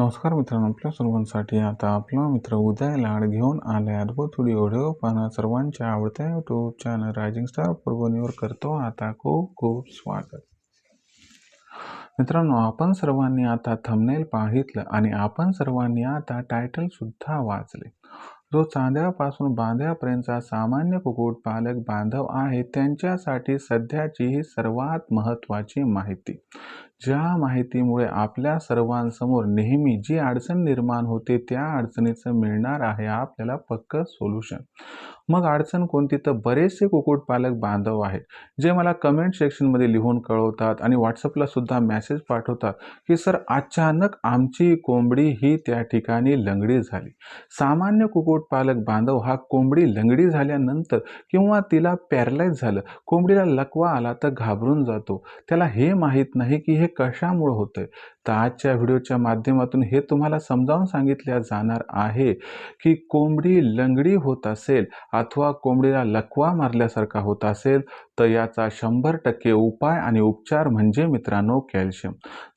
नमस्कार मित्रांनो आपल्या सर्वांसाठी आता आपला मित्र उदय लाड घेऊन आले अद्भुत व्हिडिओ व्हिडिओ पाहणं सर्वांच्या आवडत्या यूट्यूब चॅनल रायझिंग स्टार परभणीवर करतो आता खूप खूप स्वागत. मित्रांनो आपण सर्वांनी आता थंबनेल पाहितलं आणि आपण सर्वांनी आता टायटल सुद्धा वाचले. जो चांद्यापासून बांध्यापर्यंतचा सामान्य कुक्कुटपालक बांधव आहे त्यांच्यासाठी सध्याची ही सर्वात महत्त्वाची माहिती. ज्या माहितीमुळे आपल्या सर्वांसमोर नेहमी जी अडचण निर्माण होते त्या अडचणीचं मिळणार आहे आपल्याला पक्क सोल्युशन मग अडचण कोणती? तर बरेचसे कुक्कुटपालक बांधव आहेत जे मला कमेंट सेक्शनमध्ये लिहून कळवतात आणि व्हॉट्सअपला सुद्धा मेसेज पाठवतात की सर अचानक आमची कोंबडी ही त्या ठिकाणी लंगडी झाली. सामान्य कुक्कुटपालक बांधव हा कोंबडी लंगडी झाल्यानंतर किंवा तिला पॅरलाईज झालं कोंबडीला लकवा आला तर घाबरून जातो. त्याला हे माहीत नाही की हे कशामुळे होतंय? तर आजच्या व्हिडिओच्या माध्यमातून हे तुम्हाला समजावून सांगितल्या जाणार आहे की कोंबडी लंगडी होत असेल अथवा कोंबडीला लकवा मारल्यासारखा होत असेल तर याचा शंभर टक्के उपाय आणि उपचार म्हणजे मित्रांनो कॅल्शियम.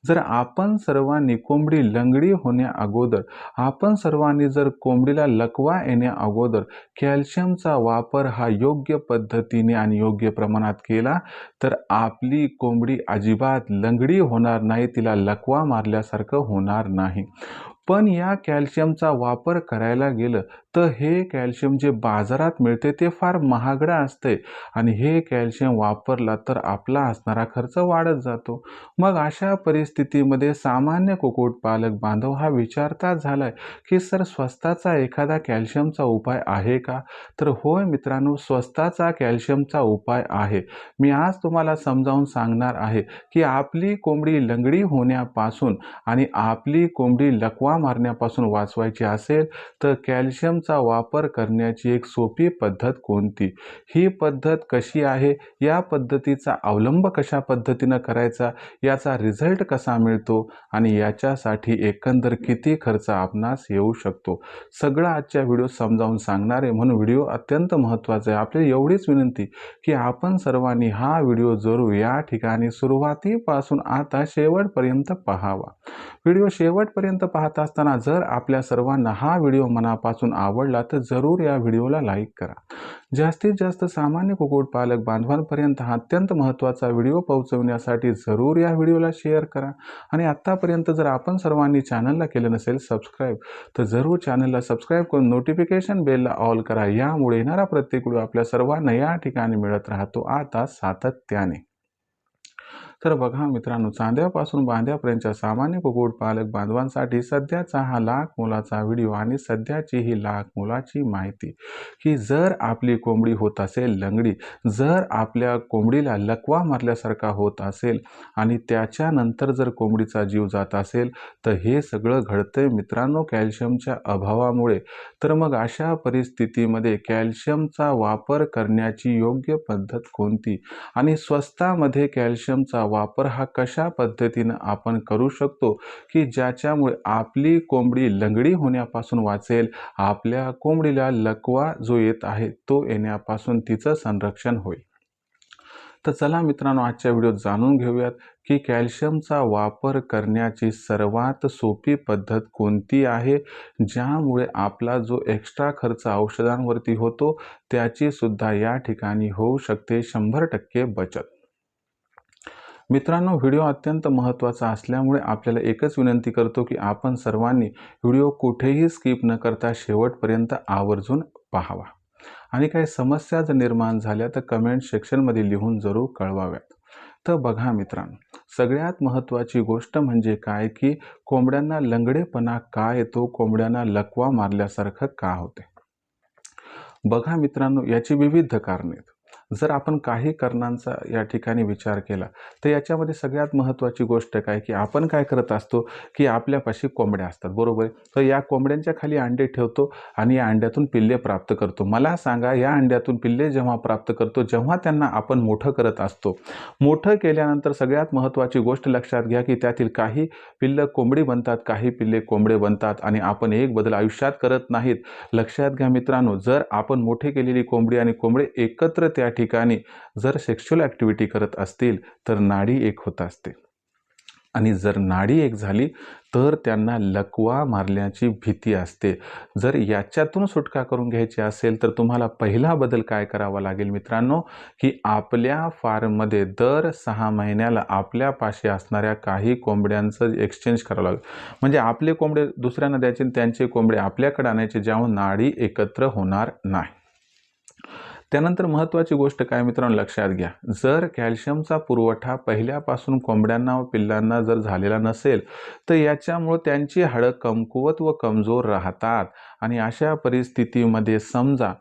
जर आपण सर्वांनी कोंबडी लंगडी होण्या अगोदर आपण सर्वांनी जर कोंबडीला लकवा येण्या अगोदर कॅल्शियमचा वापर हा योग्य पद्धतीने आणि योग्य प्रमाणात केला तर आपली कोंबडी अजिबात लंगडी होणार नाही तिला लकवा मारल्यासारखं होणार नाही. पण या कॅल्शियमचा वापर करायला गेलं तर हे कॅल्शियम जे बाजारात मिळते ते फार महागडं असते. आणि हे कॅल्शियम वापरला तर आपला असणारा खर्च वाढत जातो. मग अशा परिस्थितीमध्ये सामान्य कुक्कुटपालक बांधव हा विचारता झालाय? की सर स्वस्ताचा एखादा कॅल्शियमचा उपाय आहे का? तर होय मित्रांनो स्वस्ताचा कॅल्शियमचा उपाय आहे. मी आज तुम्हाला समजावून सांगणार आहे की आपली कोंबडी लंगडी होण्यापासून आणि आपली कोंबडी लकवा मारण्यापासून वाचवायची असेल तर कॅल्शियम चा वापर करण्याची एक सोपी पद्धत कोणती? ही पद्धत कशी आहे? या पद्धतीचा अवलंब कशा पद्धतीनं करायचा? याचा रिझल्ट कसा मिळतो? आणि याच्यासाठी एकंदर किती खर्च आपणास येऊ शकतो? सगळं आजच्या व्हिडिओ समजावून सांगणार आहे. म्हणून व्हिडिओ अत्यंत महत्त्वाचा आहे. आपली एवढीच विनंती की आपण सर्वांनी हा व्हिडिओ जरूर या ठिकाणी सुरुवातीपासून आता शेवटपर्यंत पहावा. व्हिडिओ शेवटपर्यंत पाहत असताना जर आपल्या सर्वांना हा व्हिडिओ मनापासून आवडला तर जरूर या व्हिडिओला लाईक करा. जास्तीत जास्त सामान्य कुक्कुटपालक बांधवांपर्यंत हा अत्यंत महत्त्वाचा व्हिडिओ पोहोचवण्यासाठी जरूर या व्हिडिओला शेअर करा. आणि आत्तापर्यंत जर आपण सर्वांनी चॅनलला केलं नसेल सबस्क्राईब तर जरूर चॅनलला सबस्क्राईब करून नोटिफिकेशन बेलला ऑल करा. यामुळे येणारा प्रत्येक व्हिडिओ आपल्या सर्वांना या ठिकाणी मिळत राहतो. आता सातत्याने. तर बघा मित्रांनो चांद्यापासून बांध्यापर्यंतच्या सामान्य कुक्कुटपालक बांधवांसाठी सध्याचा हा लाख मोलाचा व्हिडिओ आणि सध्याची ही लाख मोलाची माहिती की जर आपली कोंबडी होत असेल लंगडी जर आपल्या कोंबडीला लकवा मारल्यासारखा होत असेल आणि त्याच्यानंतर जर कोंबडीचा जीव जात असेल तर हे सगळं घडतंय मित्रांनो कॅल्शियमच्या अभावामुळे. तर मग अशा परिस्थितीमध्ये कॅल्शियमचा वापर करण्याची योग्य पद्धत कोणती? आणि स्वस्तामध्ये कॅल्शियमचा वापर हा कशा पद्धतीनं आपण करू शकतो की ज्याच्यामुळे आपली कोंबडी लंगडी होण्यापासून वाचेल आपल्या कोंबडीला लकवा जो येत आहे तो येण्यापासून तिचं संरक्षण होईल. तर चला मित्रांनो आजच्या व्हिडिओत जाणून घेऊयात की कॅल्शियमचा वापर करण्याची सर्वात सोपी पद्धत कोणती आहे ज्यामुळे आपला जो एक्स्ट्रा खर्च औषधांवरती होतो त्याची सुद्धा या ठिकाणी होऊ शकते शंभर टक्के बचत. मित्रांनो व्हिडिओ अत्यंत महत्त्वाचा असल्यामुळे आपल्याला एकच विनंती करतो की आपण सर्वांनी व्हिडिओ कुठेही स्किप न करता शेवटपर्यंत आवर्जून पाहावा. आणि काही समस्या जर निर्माण झाल्या तर कमेंट सेक्शनमध्ये लिहून जरूर कळवाव्यात. तर बघा मित्रांनो सगळ्यात महत्त्वाची गोष्ट म्हणजे काय की कोंबड्यांना लंगडेपणा का येतो कोंबड्यांना लकवा मारल्यासारखं का होते? बघा मित्रांनो याची विविध कारणे आहेत. जर आपण काही कारणांचा या ठिकाणी विचार केला तर याच्यामध्ये सगळ्यात महत्त्वाची गोष्ट काय की आपण काय करत असतो की आपल्यापाशी कोंबड्या असतात बरोबर? तर या कोंबड्यांच्या खाली अंडे ठेवतो आणि या अंड्यातून पिल्ले प्राप्त करतो. मला सांगा या अंड्यातून पिल्ले जेव्हा प्राप्त करतो जेव्हा त्यांना आपण मोठं करत असतो. मोठं केल्यानंतर सगळ्यात महत्त्वाची गोष्ट लक्षात घ्या की त्यातील काही पिल्लं कोंबडी बनतात काही पिल्ले कोंबडे बनतात आणि आपण एक बदल आयुष्यात करत नाहीत. लक्षात घ्या मित्रांनो जर आपण मोठे केलेली कोंबडी आणि कोंबडे एकत्र त्या ठिकाणी जर सेक्शुअल ॲक्टिव्हिटी करत असतील तर नाडी एक होत असते. आणि जर नाडी एक झाली तर त्यांना लकवा मारण्याची भीती असते. जर याच्यातून सुटका करून घ्यायची असेल तर तुम्हाला पहिला बदल काय करावा लागेल मित्रांनो? की आपल्या फार्ममध्ये दर सहा महिन्याला आपल्यापाशी असणाऱ्या काही कोंबड्यांचं एक्सचेंज करावं लागेल. म्हणजे आपले कोंबडे दुसऱ्यांना द्यायचे आणि त्यांचे कोंबडे आपल्याकडे आणायचे ज्याहून नाडी एकत्र होणार नाही. त्यानंतर महत्त्वाची गोष्ट काय मित्रांनो लक्षात घ्या. जर कॅल्शियमचा पुरवठा पहिल्यापासून कोंबड्यांना व पिल्लांना जर झालेला नसेल तर याच्यामुळं त्यांची हाडं कमकुवत व कमजोर राहतात. आणि अशा परिस्थितीमध्ये समजा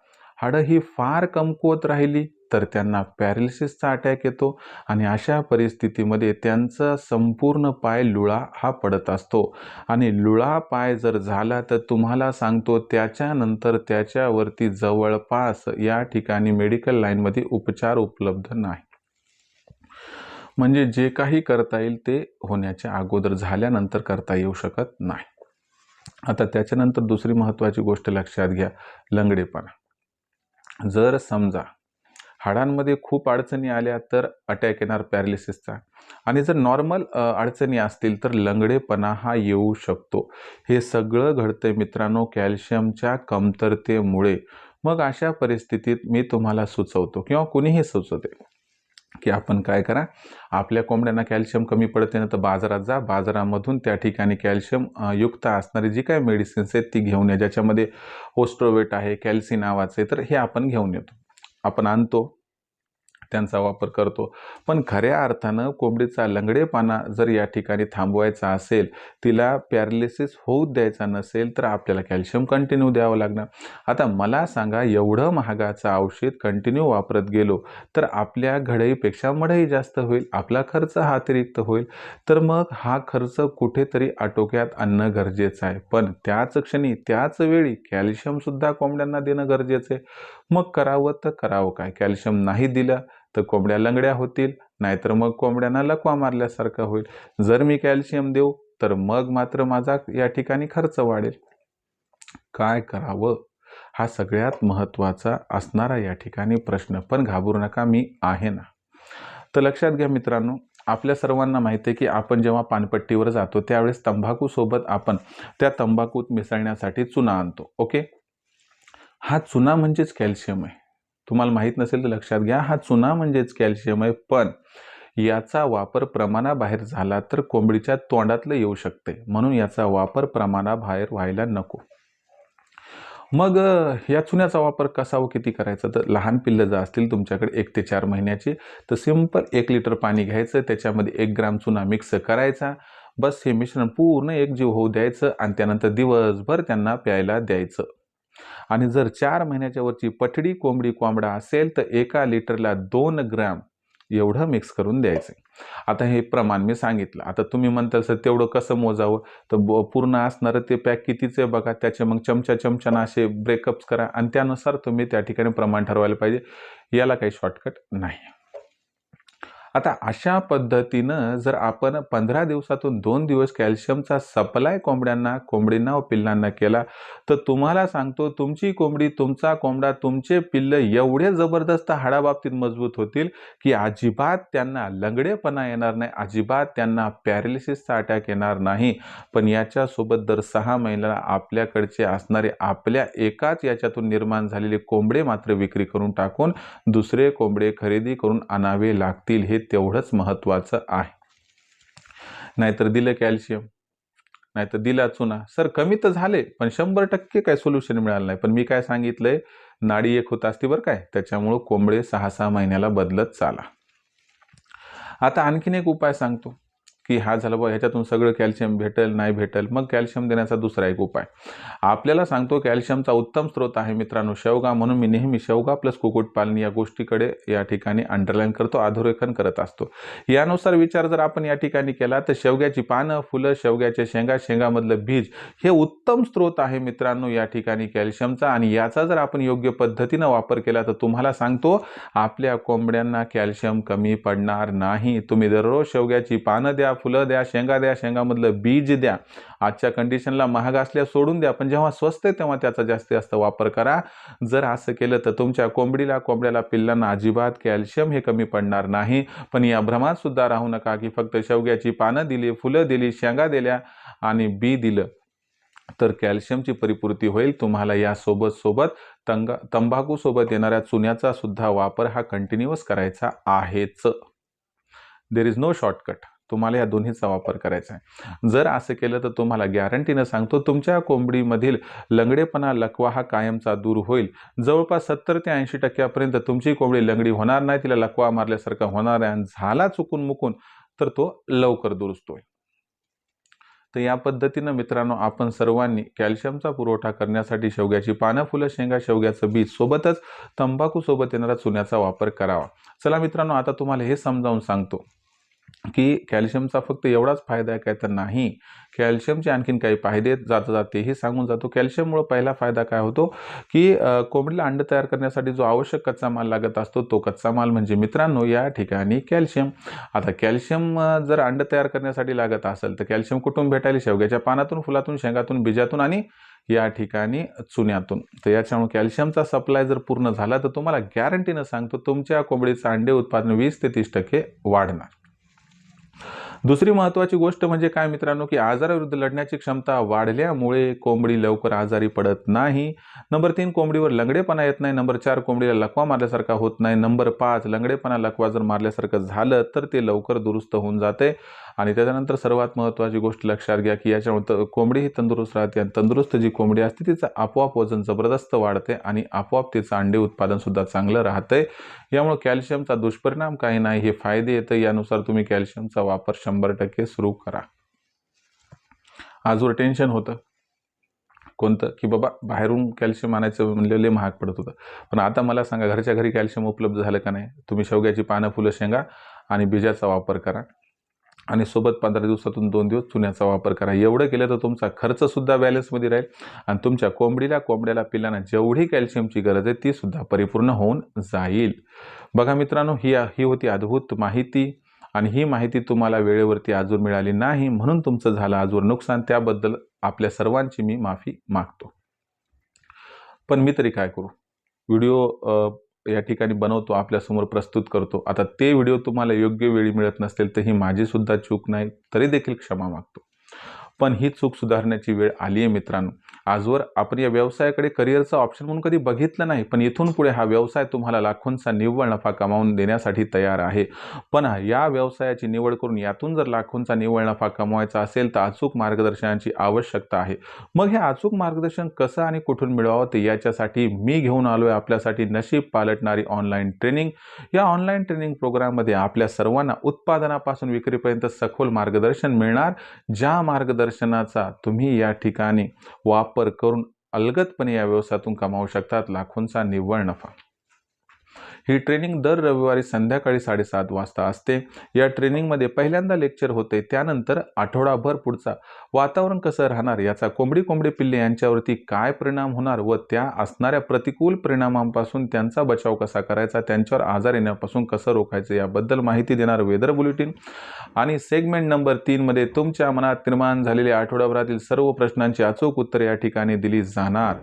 हाडं ही फार कमकुवत राहिली तर त्यांना पॅरेलिसिसचा अटॅक येतो आणि अशा परिस्थितीमध्ये त्यांचा संपूर्ण पाय लुळा हा पडत असतो. आणि लुळा पाय जर झाला तर तुम्हाला सांगतो त्याच्यानंतर त्याच्यावरती जवळपास या ठिकाणी मेडिकल लाईनमध्ये उपचार उपलब्ध नाही. म्हणजे जे काही करता येईल ते होण्याच्या अगोदर झाल्यानंतर करता येऊ शकत नाही. आता त्याच्यानंतर दुसरी महत्त्वाची गोष्ट लक्षात घ्या लंगडेपणा. जर समजा हाडांमध्ये खूप अडचणी आल्या तर अटॅक येणार पॅरालिसिसचा. आणि जर नॉर्मल अडचणी असतील तर लंगडेपणा हा येऊ शकतो. हे सगळं घडतं मित्रांनो कॅल्शियमच्या कमतरतेमुळे. मग अशा परिस्थितीत मी तुम्हाला सुचवतो किंवा कुणीही सुचवते. की आपण काय करा आपल्या कोंबड्यांना कॅल्शियम कमी पडते ना तर बाजारात जा. बाजारामधून त्या ठिकाणी कॅल्शियम युक्त असणारी जी काय मेडिसिन्स आहेत ती घेऊन या. ज्याच्यामध्ये ओस्ट्रोवेट आहे कॅल्सी नावाचे तर हे आपण घेऊन येतो. आपण आणतो. त्यांचा वापर करतो. पण खऱ्या अर्थानं कोंबडीचा लंगडेपणा जर या ठिकाणी थांबवायचा असेल तिला पॅरालिसिस होऊ द्यायचा नसेल तर आपल्याला कॅल्शियम कंटिन्यू द्यावं लागणार. आता मला सांगा एवढं महागाचं औषध कंटिन्यू वापरत गेलो तर आपल्या घडईपेक्षा मढई जास्त होईल आपला खर्च हा अतिरिक्त होईल. तर मग हा खर्च कुठेतरी आटोक्यात आणणं गरजेचं आहे. पण त्याच क्षणी त्याच वेळी कॅल्शियमसुद्धा कोंबड्यांना देणं गरजेचं आहे. मग करावं तर करावं काय? कॅल्शियम नाही दिलं तर कोंबड्या लंगड्या होतील नाहीतर मग कोंबड्यांना लकवा मारल्यासारखं होईल. जर मी कॅल्शियम देऊ तर मग मात्र माझा या ठिकाणी खर्च वाढेल. काय करावं? हा सगळ्यात महत्त्वाचा असणारा या ठिकाणी प्रश्न. पण घाबरू नका मी आहे ना. तर लक्षात घ्या मित्रांनो आपल्या सर्वांना माहिती आहे की आपण जेव्हा पानपट्टीवर जातो त्यावेळेस तंबाखूसोबत आपण त्या तंबाखूत मिसळण्यासाठी चुना आणतो. ओके? हा चुना म्हणजेच कॅल्शियम आहे. तुम्हाला माहीत नसेल तर लक्षात घ्या हा चुना म्हणजेच कॅल्शियम आहे. पण याचा वापर प्रमाणाबाहेर झाला तर कोंबडीच्या तोंडातलं येऊ शकते. म्हणून याचा वापर प्रमाणाबाहेर व्हायला नको. मग या चुन्याचा वापर कसा व किती करायचा? तर लहान पिल्लं जर असतील तुमच्याकडे एक ते चार महिन्याची तर सिंपल एक लिटर पाणी घ्यायचं त्याच्यामध्ये एक ग्राम चुना मिक्स करायचा. बस हे मिश्रण पूर्ण एकजीव होऊ द्यायचं आणि त्यानंतर दिवसभर त्यांना प्यायला द्यायचं. आणि जर चार महिन्याच्या वरची पठडी कोंबडी कोंबडा असेल तर एका लिटरला दोन ग्रॅम एवढं मिक्स करून द्यायचं आता हे प्रमाण मी सांगितलं. आता तुम्ही म्हणताल सर तेवढं कसं मोजावं? तर पूर्ण असणारं ते पॅक कितीचं आहे बघा. त्याचे मग चमचा चमच्यानं असे ब्रेकअप्स करा आणि त्यानुसार तुम्ही त्या ठिकाणी प्रमाण ठरवायला पाहिजे. याला काही शॉर्टकट नाही. आता अशा पद्धतीनं जर आपण पंधरा दिवसातून दोन दिवस कॅल्शियमचा सप्लाय कोंबड्यांना कोंबडींना व पिल्लांना केला तर तुम्हाला सांगतो तुमची कोंबडी तुमचा कोंबडा तुमचे पिल्ल एवढे जबरदस्त हाडाबाबतीत मजबूत होतील की अजिबात त्यांना लंगडेपणा येणार नाही अजिबात त्यांना पॅरेलिसिसचा अटॅक येणार नाही. पण याच्यासोबत दर सहा महिन्याला आपल्याकडचे असणारे आपल्या एकाच याच्यातून निर्माण झालेले कोंबडे मात्र विक्री करून टाकून दुसरे कोंबडे खरेदी करून आणावे लागतील. हे तेवढंच महत्त्वाचं आहे. नाहीतर दिलं कॅल्शियम नाहीतर दिला चुना. सर कमी तर झाले पण शंभर टक्के काय सोल्युशन मिळालं नाही. पण मी काय सांगितलंय नाडी एक होत असती बरं काय त्याच्यामुळं कोंबडे सहा सहा महिन्याला बदलत चाला. आता आणखीन एक उपाय सांगतो. की हा झाला बा ह्याच्यातून सगळं कॅल्शियम भेटेल नाही भेटेल. मग कॅल्शियम देण्याचा दुसरा एक उपाय. आपल्याला सांगतो कॅल्शियमचा उत्तम स्रोत आहे मित्रांनो शेवगा. म्हणून मी नेहमी शेवगा प्लस कुक्कुटपालन या गोष्टीकडे या ठिकाणी अंडरलाईन करतो अधोरेखन करत असतो. यानुसार विचार जर आपण या ठिकाणी केला तर शेवग्याची पानं फुलं शेवग्याच्या शेंगा शेंगामधलं बीज हे उत्तम स्रोत आहे मित्रांनो या ठिकाणी कॅल्शियमचा. आणि याचा जर आपण योग्य पद्धतीनं वापर केला तर तुम्हाला सांगतो आपल्या कोंबड्यांना कॅल्शियम कमी पडणार नाही. तुम्ही दररोज शेवग्याची पानं द्या द्या फुलं द्या शेंगा द्या शेंगामधलं बीज द्या. आजच्या कंडिशनला महाग असल्या सोडून द्या पण जेव्हा स्वस्त आहे तेव्हा त्याचा जास्तीत जास्त वापर करा. जर असं केलं तर तुमच्या कोंबडीला कोंबड्याला पिल्लांना अजिबात कॅल्शियम हे कमी पडणार नाही. पण या भ्रमात सुद्धा राहू नका की फक्त शेवग्याची पानं दिली फुलं दिली शेंगा दिल्या आणि बी दिलं तर कॅल्शियमची परिपूर्ती होईल. तुम्हाला या सोबत सोबत तंबाखूसोबत तंबाखू सोबत येणाऱ्या चुन्याचा सुद्धा वापर हा कंटिन्युअस करायचा आहेच. देर इज नो शॉर्टकट तुम्हाला या दोन्हीचा वापर करायचा आहे. जर असं केलं तर तुम्हाला गॅरंटीनं सांगतो तुमच्या कोंबडीमधील लंगडेपणा लकवा हा कायमचा दूर होईल. जवळपास सत्तर ते ऐंशी टक्क्यापर्यंत तुमची कोंबडी लंगडी होणार नाही तिला लकवा मारल्यासारखा होणार आहे आणि झाला चुकून मुकून तर तो लवकर दुरुस्त होईल. तर या पद्धतीनं मित्रांनो आपण सर्वांनी कॅल्शियमचा पुरवठा करण्यासाठी शेवग्याची पानं फुलं शेंगा शेवग्याचं बीज सोबतच तंबाखू सोबत येणारा चुन्याचा वापर करावा. चला मित्रांनो आता तुम्हाला हे समजावून सांगतो. की कॅल्शियमचा फक्त एवढाच फायदा आहे काय तर नाही. कॅल्शियमचे आणखीन काही फायदे जात जाते हे सांगून जातो. कॅल्शियममुळे पहिला फायदा काय होतो की कोंबडीला अंड तयार करण्यासाठी जो आवश्यक कच्चा माल लागत असतो तो कच्चा माल म्हणजे मित्रांनो या ठिकाणी कॅल्शियम. आता कॅल्शियम जर अंड तयार करण्यासाठी लागत असेल तर कॅल्शियम कुठून भेटायला? शेवग्याच्या पानातून फुलातून शेंगातून बीजातून आणि या ठिकाणी चुन्यातून. तर याच्यामुळे कॅल्शियमचा सप्लाय जर पूर्ण झाला तर तुम्हाला गॅरंटीनं सांगतो तुमच्या कोंबडीचं अंडे उत्पादन वीस ते तीस टक्के वाढणार. दुसरी महत्त्वाची गोष्ट म्हणजे काय मित्रांनो की आजाराविरुद्ध लढण्याची क्षमता वाढल्यामुळे कोंबडी लवकर आजारी पडत नाही. नंबर तीन कोंबडीवर लंगडेपणा येत नाही. नंबर चार कोंबडीला लकवा मारल्यासारखा होत नाही. नंबर पाच लंगडेपणा लकवा जर मारल्यासारखं झालं तर ते लवकर दुरुस्त होऊन जाते. आणि त्याच्यानंतर सर्वात महत्त्वाची गोष्ट लक्षात घ्या की याच्यामुळे कोंबडी ही तंदुरुस्त राहते आणि तंदुरुस्त जी कोंबडी असते तिचं आपोआप वजन जबरदस्त वाढते आणि आपोआप तिचं अंडे उत्पादनसुद्धा चांगलं राहतंय. यामुळे कॅल्शियमचा दुष्परिणाम काही नाही हे फायदे येतं. यानुसार तुम्ही कॅल्शियमचा वापर शंभर टक्के सुरू करा. आजवर टेन्शन होतं. कोणतं? की बाबा बाहेरून कॅल्शियम आणायचं म्हणलेले महाग पडत होतं. पण आता मला सांगा घरच्या घरी कॅल्शियम उपलब्ध झालं का नाही? तुम्ही शेवग्याची पानं फुलं शेंगा आणि बीजाचा वापर करा. आणि सोबत पंधरा दिवसातून दोन दिवस चुन्याचा वापर करा. एवढं केलं तर तुमचा खर्चसुद्धा बॅलन्समध्ये राहील आणि तुमच्या कोंबडीला कोंबड्याला पिल्लांना जेवढी कॅल्शियमची गरज आहे ती सुद्धा परिपूर्ण होऊन जाईल. बघा मित्रांनो ही ही होती अद्भुत माहिती आणि ही माहिती तुम्हाला वेळेवरती अजून मिळाली नाही म्हणून तुमचं झालं आजवर नुकसान. त्याबद्दल आपल्या सर्वांची मी माफी मागतो. पण मी तरी काय करू? व्हिडिओ या ठिकाणी बनवतो आपल्यासमोर प्रस्तुत करतो. आता ते व्हिडिओ तुम्हाला योग्य वेळी मिळत नसतील तर ही माझीसुद्धा चूक नाही तरी देखील क्षमा मागतो. पण ही चूक सुधारण्याची वेळ आली आहे मित्रांनो. आजवर आपण या व्यवसायाकडे करिअरचा ऑप्शन म्हणून कधी बघितलं नाही पण इथून पुढे हा व्यवसाय तुम्हाला लाखोंचा निव्वळ नफा कमावून देण्यासाठी तयार आहे. पण या व्यवसायाची निवड करून यातून जर लाखोंचा निव्वळ नफा कमवायचा असेल तर अचूक मार्गदर्शनाची आवश्यकता आहे. मग हे अचूक मार्गदर्शन कसं आणि कुठून मिळवावं ते याच्यासाठी मी घेऊन आलो आहे आपल्यासाठी नशीब पालटणारी ऑनलाईन ट्रेनिंग या ऑनलाईन ट्रेनिंग प्रोग्राममध्ये आपल्या सर्वांना उत्पादनापासून विक्रीपर्यंत सखोल मार्गदर्शन मिळणार. ज्या मार्गदर्शनाचा तुम्ही या ठिकाणी वापर वापर करून अलगदपणे या व्यवसायातून कमावू शकतात. लाखोंचा निव्वळ नफा. ही ट्रेनिंग दर रविवारी संध्याकाळी साडेसात वाजता असते. या ट्रेनिंगमध्ये पहिल्यांदा लेक्चर होते त्यानंतर आठवडाभर पुढचा. वातावरण कसं राहणार याचा कोंबडी कोंबडी पिल्ले यांच्यावरती काय परिणाम होणार व त्या असणाऱ्या प्रतिकूल परिणामांपासून त्यांचा बचाव कसा करायचा त्यांच्यावर आजार येण्यापासून कसं रोखायचं याबद्दल माहिती देणार वेदर बुलेटिन. आणि सेगमेंट नंबर तीनमध्ये तुमच्या मनात निर्माण झालेल्या आठवड्याभरातील सर्व प्रश्नांची अचूक उत्तरे या ठिकाणी दिली जाणार.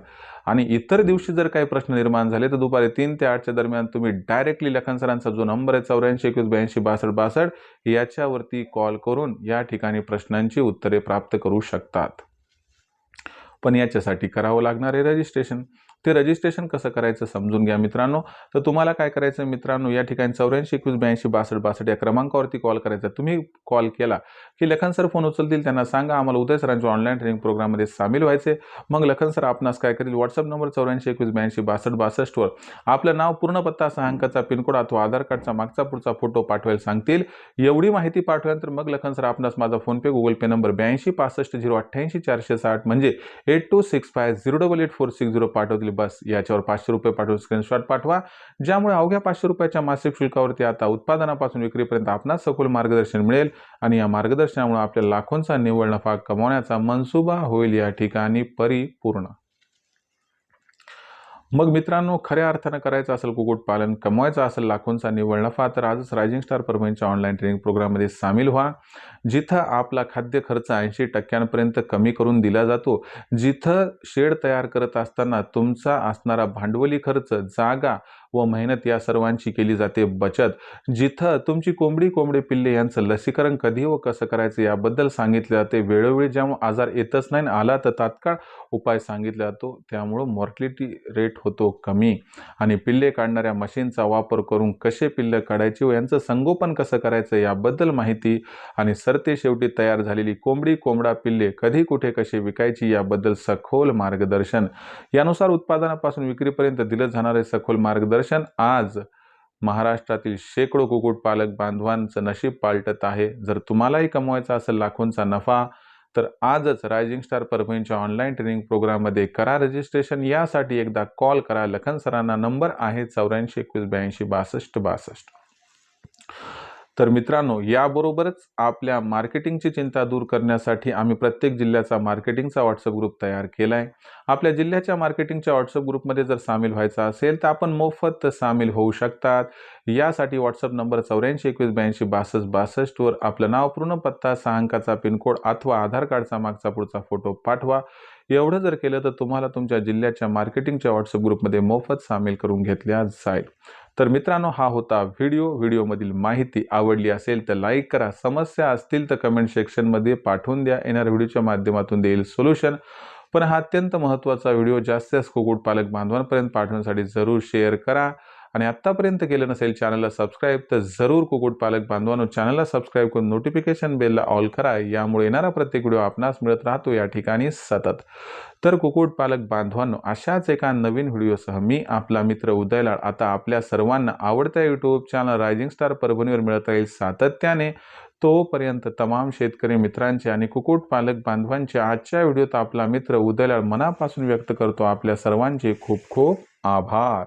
आणि इतर दिवशी जर काही प्रश्न निर्माण झाले तर दुपारी तीन ते आठच्या दरम्यान तुम्ही डायरेक्टली लखन सरांचा जो नंबर आहे चौऱ्याऐंशी एकवीस ब्याऐंशी बासष्ट बासष्ट याच्यावरती कॉल करून या ठिकाणी प्रश्नांची उत्तरे प्राप्त करू शकतात. पण याच्यासाठी करावं लागणार आहे रजिस्ट्रेशन ते रजिस्ट्रेशन कसं करायचं समजून घ्या मित्रांनो. तर तुम्हाला काय करायचं मित्रांनो या ठिकाणी चौऱ्याऐंशी एकवीस ब्याऐंशी बासष्ट बासष्ट या क्रमांकावरती कॉल करायचा. तुम्ही कॉल केला की लखन सर फोन उचलतील त्यांना सांगा आम्हाला उदय सरांच्या ऑनलाईन ट्रेनिंग प्रोग्राममध्ये सामील व्हायचे. मग लखन सर आपणास काय करेल व्हॉट्सअप नंबर चौऱ्याऐंशी एकवीस ब्याऐंशी बासष्ट बासष्टवर आपलं नाव पूर्ण पत्ता सहा अंकाचा पिनकोड अथवा आधार कार्डचा मागचा पुढचा फोटो पाठवायला सांगतील. एवढी माहिती पाठवल्यानंतर मग लखन सर आपणास माझा फोनपे गुगल पे नंबर ब्याऐंशी पासष्ट झिरो अठ्ठ्याऐंशी चारशे साठ म्हणजे eight two six five zero double eight four six zero पाठवतील. बस याच्यावर पाचशे रुपये पाठवून स्क्रीनशॉट पाठवा. ज्यामुळे अवघ्या पाचशे रुपयाच्या मासिक शुल्कावरती आता उत्पादनापासून विक्रीपर्यंत आपणास सखोल मार्गदर्शन मिळेल. आणि या मार्गदर्शनामुळे आपल्या लाखोंचा निव्वळ नफा कमावण्याचा मनसुबा होईल या ठिकाणी परिपूर्ण. मग मित्रांनो खऱ्या अर्थानं करायचं असेल कुक्कुटपालन कमवायचं असेल लाखोंचा निव्वळ नफा तर आजच रायझिंग स्टार परभणीच्या ऑनलाईन ट्रेनिंग प्रोग्राममध्ये सामील व्हा जिथं आपला खाद्य खर्च ऐंशी टक्क्यांपर्यंत कमी करून दिला जातो. जिथं शेड तयार करत असताना तुमचा असणारा भांडवली खर्च जागा व मेहनत या सर्वांची केली जाते बचत. जिथं तुमची कोंबडी कोंबडी पिल्ले यांचं लसीकरण कधी व कसं करायचं याबद्दल सांगितले जाते. वेळोवेळी जेव्हा आजार येतच नाही आणि आला तर तात्काळ उपाय सांगितला जातो. त्यामुळं मॉर्टिलिटी रेट होतो कमी. आणि पिल्ले काढणाऱ्या मशीनचा वापर करून कसे पिल्ले काढायचे व यांचं संगोपन कसं करायचं याबद्दल माहिती आणि सरते शेवटी तयार झालेली कोंबडी कोंबडा पिल्ले कधी कुठे कसे विकायची याबद्दल सखोल मार्गदर्शन. यानुसार उत्पादनापासून विक्रीपर्यंत दिलं जाणारे सखोल मार्गदर्शन आज महाराष्ट्रातील शेकडो कुक्कुटपालक बांधवांचं नशीब पालटत आहे. जर तुम्हालाही कमवायचा असेल लाखोंचा नफा तर आजच रायझिंग स्टार परभणीच्या ऑनलाईन ट्रेनिंग प्रोग्राममध्ये करा रजिस्ट्रेशन यासाठी एकदा कॉल करा. लखन सरांना नंबर आहे चौऱ्याऐंशी एकवीस ब्याऐंशी बासष्ट बासष्ट. तर मित्रांनो याबरोबरच आपल्या मार्केटिंगची चिंता दूर करण्यासाठी आम्ही प्रत्येक जिल्ह्याचा मार्केटिंगचा व्हॉट्सअप ग्रुप तयार केला आहे आपल्या जिल्ह्याच्या मार्केटिंगच्या व्हॉट्सअप ग्रुपमध्ये जर सामील व्हायचा असेल तर आपण मोफत सामील होऊ शकतात. यासाठी व्हॉट्सअप नंबर चौऱ्याऐंशी एकवीस ब्याऐंशी बासष्ट बासष्टवर आपलं नाव पूर्ण पत्ता सहा अंकाचा पिनकोड अथवा आधार कार्डचा मागचा पुढचा फोटो पाठवा. एवढं जर केलं तर तुम्हाला तुमच्या जिल्ह्याच्या मार्केटिंगच्या व्हॉट्सअप ग्रुपमध्ये मोफत सामील करून घेतल्या जाईल. तर मित्रांनो हा होता व्हिडिओ. व्हिडिओमधील माहिती आवडली असेल तर लाईक करा. समस्या असतील तर कमेंट सेक्शनमध्ये पाठवून द्या. येणार व्हिडिओच्या माध्यमातून देईल सोल्युशन. पण हा अत्यंत महत्त्वाचा व्हिडिओ. जास्त जास्त कुक्कुटपालक बांधवांपर्यंत पाठवण्यासाठी जरूर शेअर करा. आणि आत्तापर्यंत केलं नसेल चॅनलला सबस्क्राईब तर जरूर कुक्कुटपालक बांधवांनो चॅनलला सबस्क्राईब करून नोटिफिकेशन बेलला ऑल करा. यामुळे येणारा प्रत्येक व्हिडिओ आपणास मिळत राहतो या ठिकाणी सतत. तर कुक्कुटपालक बांधवांनो अशाच एका नवीन व्हिडिओसह मी आपला मित्र उदयलाड आता आपल्या सर्वांना आवडत्या यूट्यूब चॅनल रायझिंग स्टार परभणीवर मिळत राहील सातत्याने तोपर्यंत तमाम शेतकरी मित्रांचे आणि कुक्कुटपालक बांधवांचे आजच्या व्हिडिओत आपला मित्र उदयलाड मनापासून व्यक्त करतो आपल्या सर्वांचे खूप खूप आभार.